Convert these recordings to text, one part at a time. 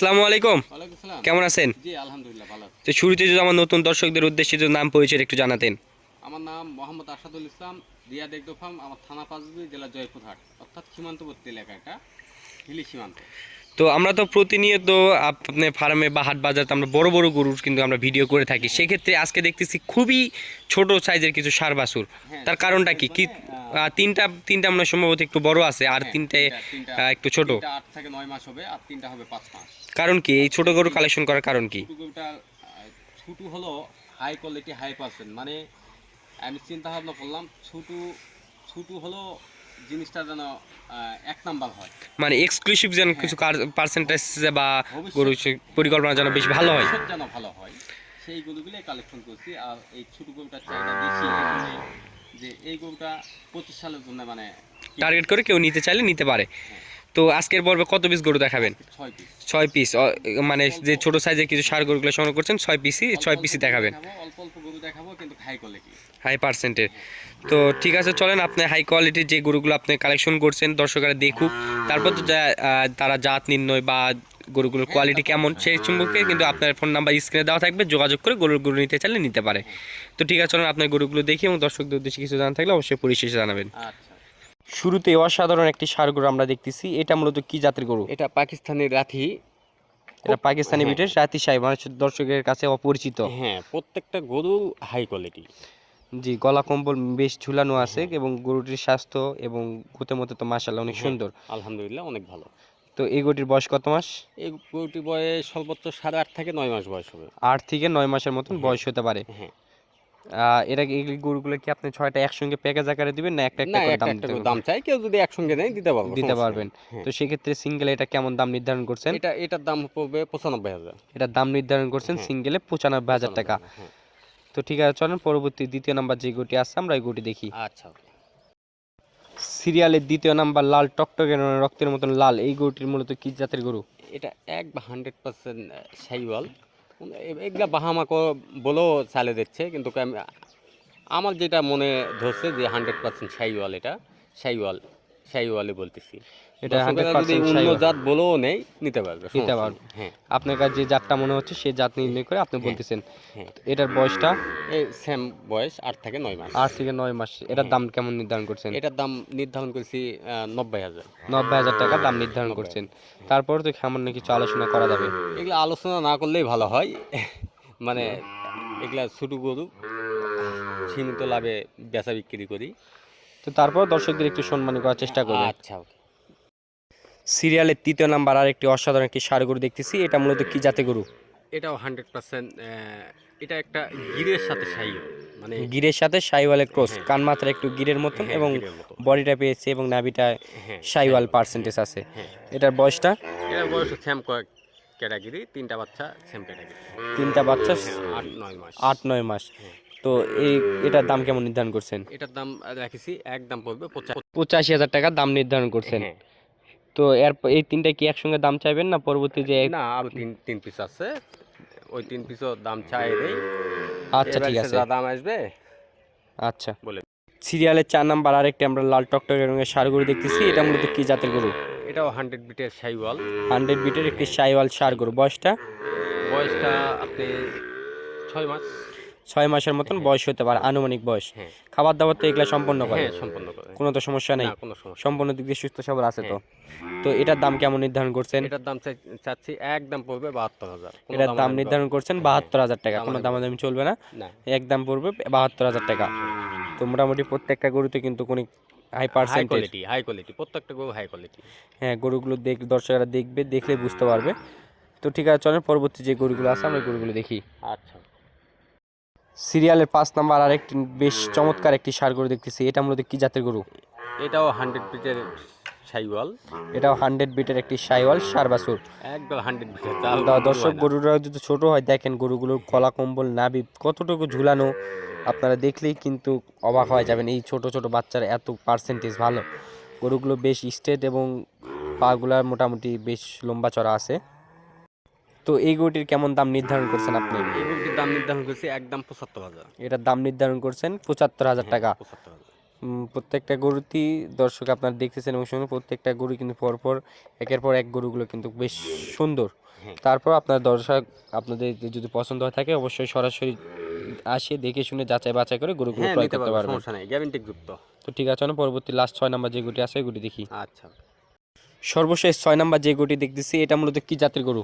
আসসালামু আলাইকুম। ওয়ালাইকুম আসসালাম। কেমন আছেন? জি আলহামদুলিল্লাহ ভালো তো শুরুতে যদি আমার নতুন দর্শকদের উদ্দেশ্যে যদি নাম পরিচয় একটু জানাতেন। আমার নাম মোহাম্মদ আসাদুল ইসলাম রিয়া একদফাম আমার থানা পাঁচবি জেলা জয়পুরহাট অর্থাৎ সীমান্তবর্তী এলাকা এটা হিলি সীমান্ত। তো আমরা তো প্রতিনিয়ত আপনার ফার্মে বা হাট বাজারে আমরা বড় বড় গরুর কিন্তু আমরা ভিডিও করে থাকি। সেক্ষেত্রে আজকে দেখতেছি খুবই ছোট সাইজের কিছু সার বাছুর। হ্যাঁ, তার কারণটা কি? কি তিনটা তিনটা আমরা সম্ভবত একটু বড় আছে আর হ্যাঁ, তিনটে একটু ছোট। আট থেকে নয় মাস হবে আর তিনটা হবে পাঁচ মাস। কারণ কি? এই ছোট গরু কালেকশন করার কারণ কি? ছোটো হলো হাই কোয়ালিটি হাই পার্সেন্ট মানে আমি চিন্তা ভাবনা করলাম ছোটো ছোটো হলো জিনিসটা যেন এক নাম্বার হয়। মানে এক্সক্লুসিভ যেন কিছু পার্সেন্টেজ বা গরু পরিকল্পনা যেন বেশ ভালো হয়। যেন ভালো হয় সেই গরুগুলোই কালেকশন করছি। আর এই ছোটো গরুটার চাহিদা বেশি যে এই গরুটা পঁচিশ সালের জন্য মানে টার্গেট করে কেউ নিতে চাইলে নিতে পারে। তো আজকের পর্বে কত পিস গরু দেখাবেন? ছয় পিস মানে যে ছোট সাইজের কিছু সার গরুগুলো সংগ্রহ করছেন ছয় পিসই ছয় পিসই দেখাবেন। হাই পার্সেন্টের তো ঠিক আছে চলেন আপনি হাই কোয়ালিটির যে গরুগুলো আপনি কালেকশন করছেন দর্শকরা দেখুক। তারপর তো তারা জাত নির্ণয় বা গরুগুলোর কোয়ালিটি কেমন সেই সম্পর্কে কিন্তু আপনার ফোন নাম্বার স্ক্রিনে দেওয়া থাকবে যোগাযোগ করে গরুর গরু নিতে চাইলে নিতে পারে। তো ঠিক আছে চলেন আপনার গরুগুলো দেখি এবং দর্শকদের উদ্দেশ্যে কিছু জানা থাকলে অবশ্যই পরিশেষে জানাবেন। আচ্ছা। শুরুতে অসাধারণ একটি সার গরু আমরা দেখতেছি। এটা মূলত কি জাতের গরু? এটা পাকিস্তানি রাথি এটা পাকিস্তানি হ্যাঁ। বিটের রাতি সাহেব মানুষের দর্শকের কাছে অপরিচিত। হ্যাঁ প্রত্যেকটা গরু হাই কোয়ালিটি জি গলা কম্বল বেশ ঝুলানো আছে এবং গরুটির স্বাস্থ্য এবং গুতে মতে তো মাসাল্লাহ অনেক সুন্দর। আলহামদুলিল্লাহ অনেক ভালো। তো এই গরুটির বয়স কত মাস? এই গরুটির বয়স সর্বোচ্চ সাড়ে আট থেকে নয় মাস বয়স হবে। আট থেকে নয় মাসের মতন বয়স হতে পারে। হ্যাঁ। এরা এই গরুগুলো কি আপনি ছয়টা একসঙ্গে প্যাকেজ আকারে দিবেন না একটা একটা করে দাম চাই কেউ যদি একসঙ্গে নেয় দিতে পারব দিতে পারবেন। হ্যাঁ। তো সেক্ষেত্রে সিঙ্গেলে এটা কেমন দাম নির্ধারণ করছেন? এটা এটার দাম পড়বে পঁচানব্বই হাজার। এটার দাম নির্ধারণ করছেন হ্যাঁ। সিঙ্গেলে পঁচানব্বই হাজার টাকা। হ্যাঁ। তো ঠিক আছে চলেন পরবর্তী দ্বিতীয় নাম্বার যে গরুটি আছে আমরা এই গরুটি দেখি। আচ্ছা সিরিয়ালের দ্বিতীয় নাম্বার লাল টকটকে রক্তের মতন লাল এই গরুটির মূলত কি জাতের গরু? এটা এক হান্ড্রেড পার্সেন্ট সাইওয়াল এগুলা বাহামাকো বলেও চালে দিচ্ছে, কিন্তু আমি- আমার যেটা মনে ধরছে যে হান্ড্রেড পার্সেন্ট সাইওয়াল এটা, সাইওয়াল। সাইওয়ালে বলতেছি। এটা দর্শকেরা 100% যদি অন্য জাত বলেও নেই নিতে পারবে নিতে পারবে। হ্যাঁ। আপনার কাছে যে জাতটা মনে হচ্ছে সেই জাত নির্ণয় করে আপনি বলতেছেন। হ্যাঁ। এটার বয়সটা? এই সেম বয়স আট থেকে নয় মাস। আট থেকে নয় মাস। এটার দাম কেমন নির্ধারণ করছেন? এটার দাম নির্ধারণ করেছি নব্বই হাজার। নব্বই হাজার টাকা দাম নির্ধারণ করছেন। তারপর তো সামান্য কিছু আলোচনা করা যাবে? এগুলো আলোচনা না করলেই ভালো হয়। মানে এগুলা ছোটো গরু সীমিত লাভে বেচা বিক্রি করি। তো তারপর দর্শকদের একটু সম্মানী করার চেষ্টা করবেন। আচ্ছা okay. সিরিয়ালের তৃতীয় নাম্বার আর একটি অসাধারণ একটি ষাড় গরু দেখতেছি। এটা মূলত কি জাতে গরু? এটাও হান্ড্রেড পার্সেন্ট এটা একটা গিরের সাথে সাইও মানে গিরের সাথে সাইওয়ালের ক্রস হ্যাঁ। কান মাত্রা একটু গিরের মতন হ্যাঁ, এবং বডিটা পেয়েছে এবং নাভিটা হ্যাঁ সাইওয়াল পার্সেন্টেজ আছে। হ্যাঁ। এটার বয়সটা? এটার বয়স সেম ক্যাটাগরি তিনটা বাচ্চা সেম ক্যাটাগরি তিনটা বাচ্চা আট নয় মাস। আট নয় মাস। তো এই এটার দাম কেমন নির্ধারণ করছেন? এটার দাম রাখেছি এক দাম পড়বে পঁচাশি হাজার টাকা দাম নির্ধারণ করছেন। হ্যাঁ। তো এর এই তিনটা কি একসঙ্গে দাম চাইবেন না পরবর্তী যে না আরও তিন তিন পিস আছে। ওই তিন পিসও দাম চাই দেই আচ্ছা ঠিক আছে। দাম আসবে আচ্ছা। বলে। সিরিয়ালের চার নাম্বার আরেকটি আমরা লাল টকটকে রঙের সার গরু দেখতেছি এটা মূলত কি জাতের গরু? এটাও হান্ড্রেড বিটের সাইওয়াল। হান্ড্রেড বিটের একটি সাইওয়াল সার গরু। বয়সটা? বয়সটা আপনি ছয় মাস। ছয় মাসের মতন বয়স হতে পারে আনুমানিক বয়স। হ্যাঁ। খাবার দাবার তো এগুলা সম্পন্ন করে। হ্যাঁ সম্পন্ন করে। কোনো তো সমস্যা নেই। সম্পূর্ণ দিক দিয়ে সুস্থ সবল আছে তো। তো এটার দাম কেমন নির্ধারণ করছেন? এটার দাম চাচ্ছি এক দাম পড়বে বাহাত্তর হাজার। এটার দাম নির্ধারণ করছেন বাহাত্তর হাজার টাকা। কোনো দামাদামি চলবে না। এক দাম পড়বে বাহাত্তর হাজার টাকা। তো মোটামুটি প্রত্যেকটা গরুতে কিন্তু কোনো high high percentage quality high quality প্রত্যেকটা গরু হাই কোয়ালিটি হ্যাঁ গরুগুলো দেখ দর্শকরা দেখবে দেখলে বুঝতে পারবে। তো ঠিক আছে চলেন পরবর্তী যে গরুগুলো আছে আমরা গরুগুলো দেখি। আচ্ছা। সিরিয়ালের পাঁচ নাম্বার আর একটি বেশ চমৎকার একটি সার গরু দেখতেছি। এটা মূলত কি জাতের গরু? এটাও হান্ড্রেড বিটের সাইওয়াল। এটাও হান্ড্রেড বিটের একটি সাইওয়াল সার বাছুর একদম হান্ড্রেড বিটের দর্শক গরুরা যদি ছোট হয় দেখেন গরুগুলোর কলা কম্বল নাবি কতটুকু ঝুলানো আপনারা দেখলেই কিন্তু অবাক হয়ে যাবেন। এই ছোট ছোট বাচ্চার এত পার্সেন্টেজ ভালো। গরুগুলো বেশ স্ট্রেট এবং পাগুলার মোটামুটি বেশ লম্বা চড়া আছে। তো এই গরুটির কেমন দাম নির্ধারণ করছেন আপনি? এই গরুটির দাম নির্ধারণ করেছি একদম পঁচাত্তর হাজার। এটার দাম নির্ধারণ করছেন পঁচাত্তর হাজার টাকা। হাজার। উম, প্রত্যেকটা গরুতেই দর্শক আপনারা দেখতেছেন এবং সঙ্গে প্রত্যেকটা গরু কিন্তু পরপর একের পর এক গরুগুলো কিন্তু বেশ সুন্দর। হ্যাঁ। তারপর আপনার দর্শক আপনাদের যদি পছন্দ হয়ে থাকে অবশ্যই সরাসরি আসে দেখে শুনে যাচাই বাছাই করে গরুগুলো হ্যাঁ ক্রয় করতে পারব পারবেন। সমস্যা নেই গ্যারান্টি যুক্ত। তো ঠিক আছে না পরবর্তী লাস্ট ছয় নাম্বার যে গরুটি আছে গরুটি দেখি। আচ্ছা। সর্বশেষ ছয় নাম্বার যে গরুটি দেখতেছি এটা মূলত কি জাতের গরু?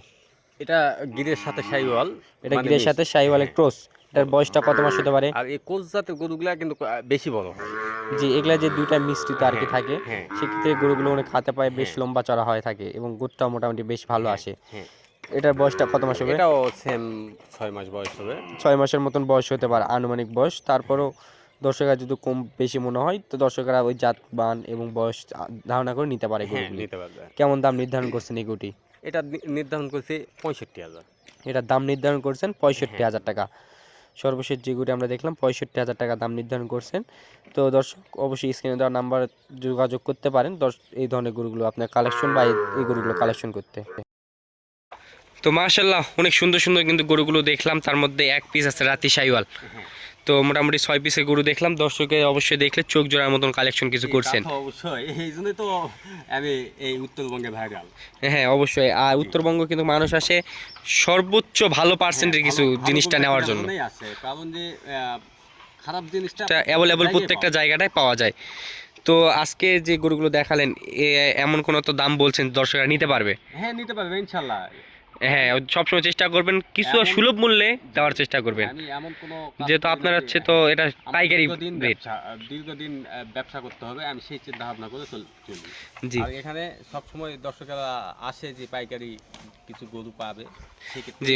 এটা গিরের সাথে শাহিওয়াল এটা মানে গিরের সাথে শাহিওয়ালের হ্যাঁ। ক্রস এটার বয়সটা কত মাস হতে পারে? আর এই কোচ জাতের গরুগুলা কিন্তু বেশি বড় হয়। যে এগুলা যে দুইটা মিশ্রিত আর কি থাকে হ্যাঁ। সেক্ষেত্রে গরুগুলো অনেক খাতে পায় বেশ হ্যাঁ। লম্বা চড়া হয়ে থাকে এবং গোটটাও মোটামুটি বেশ ভালো আসে। এটার বয়সটা কত মাস হবে? এটাও সেম ছয় মাস বয়স হবে। ছয় মাসের মতন বয়স হতে পারে আনুমানিক বয়স। তারপরও দর্শকরা যদি কম বেশি মনে হয় তো দর্শকরা ওই জাত বান এবং বয়স ধারণা করে নিতে পারে নিতে পারবে। কেমন দাম নির্ধারণ করছেন এই গরুটি? এটা নির্ধারণ করছি পঁয়ষট্টি হাজার। এটার দাম নির্ধারণ করছেন পঁয়ষট্টি হ্যাঁ। হাজার টাকা। সর্বশেষ যে গরুটি আমরা দেখলাম পঁয়ষট্টি হাজার টাকা দাম নির্ধারণ করছেন। তো দর্শক অবশ্যই স্ক্রিনে দেওয়া নাম্বার যোগাযোগ করতে পারেন। দর্শ এই ধরনের গরুগুলো আপনার কালেকশন বা এই- এই গরুগুলো কালেকশন করতে। তো মাশাল্লাহ অনেক সুন্দর সুন্দর কিন্তু গরুগুলো দেখলাম। তার মধ্যে এক পিস আছে রাতি সাইওয়াল। হ্যাঁ। তো মোটামুটি ছয় পিসের গরু দেখলাম দর্শকে অবশ্যই দেখলে চোখ জোড়ার মতন কালেকশন কিছু করছেন। অবশ্যই এই জন্যই তো আমি এই উত্তরবঙ্গে ভাইরাল হ্যাঁ অবশ্যই। আর উত্তরবঙ্গ কিন্তু মানুষ আসে সর্বোচ্চ ভালো পার্সেন্টের হ্যাঁ, কিছু জিনিসটা নেওয়ার জন্য। কারণ যে খারাপ জিনিসটা অ্যাভেলেবল প্রত্যেকটা জায়গাটায় পাওয়া যায়। তো আজকে যে গরুগুলো দেখালেন এমন কোনো তো দাম বলছেন দর্শকরা নিতে পারবে? হ্যাঁ নিতে পারবে ইনশাল্লাহ। হ্যাঁ সবসময় চেষ্টা করবেন কিছু সুলভ মূল্যে দেওয়ার চেষ্টা করবেন। যেহেতু আপনার হচ্ছে তো এটা পাইকারি রেট ব্যবসা দীর্ঘদিন ব্যবসা করতে হবে আমি সেই চিন্তা ভাবনা করে চল- জি। আর এখানে সবসময় দর্শকেরা আসে যে পাইকারি কিছু গরু পাবে জি,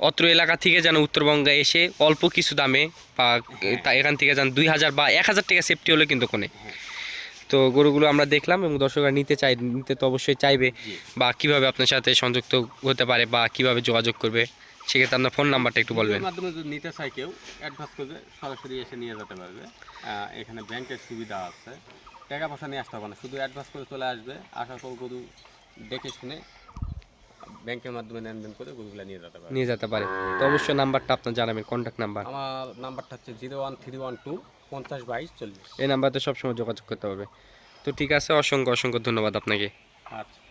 অত্র এলাকা থেকে যেন উত্তরবঙ্গে এসে অল্প কিছু দামে বা হ্যাঁ। এখান থেকে যেন দুই হাজার বা এক হাজার টাকা সেফটি হলে কিন্তু কোনে। হ্যাঁ। তো গরুগুলো আমরা দেখলাম এবং দর্শকরা নিতে চাই নিতে তো অবশ্যই চাইবে। বা কীভাবে আপনার সাথে সংযুক্ত হতে পারে বা কীভাবে যোগাযোগ করবে সেক্ষেত্রে আপনার ফোন নাম্বারটা একটু বলবেন। মাধ্যমে যদি নিতে চাই কেউ অ্যাডভান্স করবে সরাসরি এসে নিয়ে যেতে পারবে। এখানে ব্যাংকের সুবিধা আছে। টাকা পয়সা নিয়ে আসতে হবে না শুধু অ্যাডভান্স করে চলে আসবে। আসার পর গরু দেখে শুনে ব্যাংকের মাধ্যমে লেনদেন করে গরুগুলো নিয়ে যেতে পারে। নিয়ে যেতে পারে। তো অবশ্যই নাম্বারটা আপনার জানাবেন কন্ট্যাক্ট নাম্বার। আমার নাম্বারটা হচ্ছে zero one three one two পঞ্চাশ বাইশ চল্লিশ। এই নাম্বারতে সবসময় যোগাযোগ করতে হবে। তো ঠিক আছে অসংখ্য অসংখ্য ধন্যবাদ আপনাকে। আচ্ছা।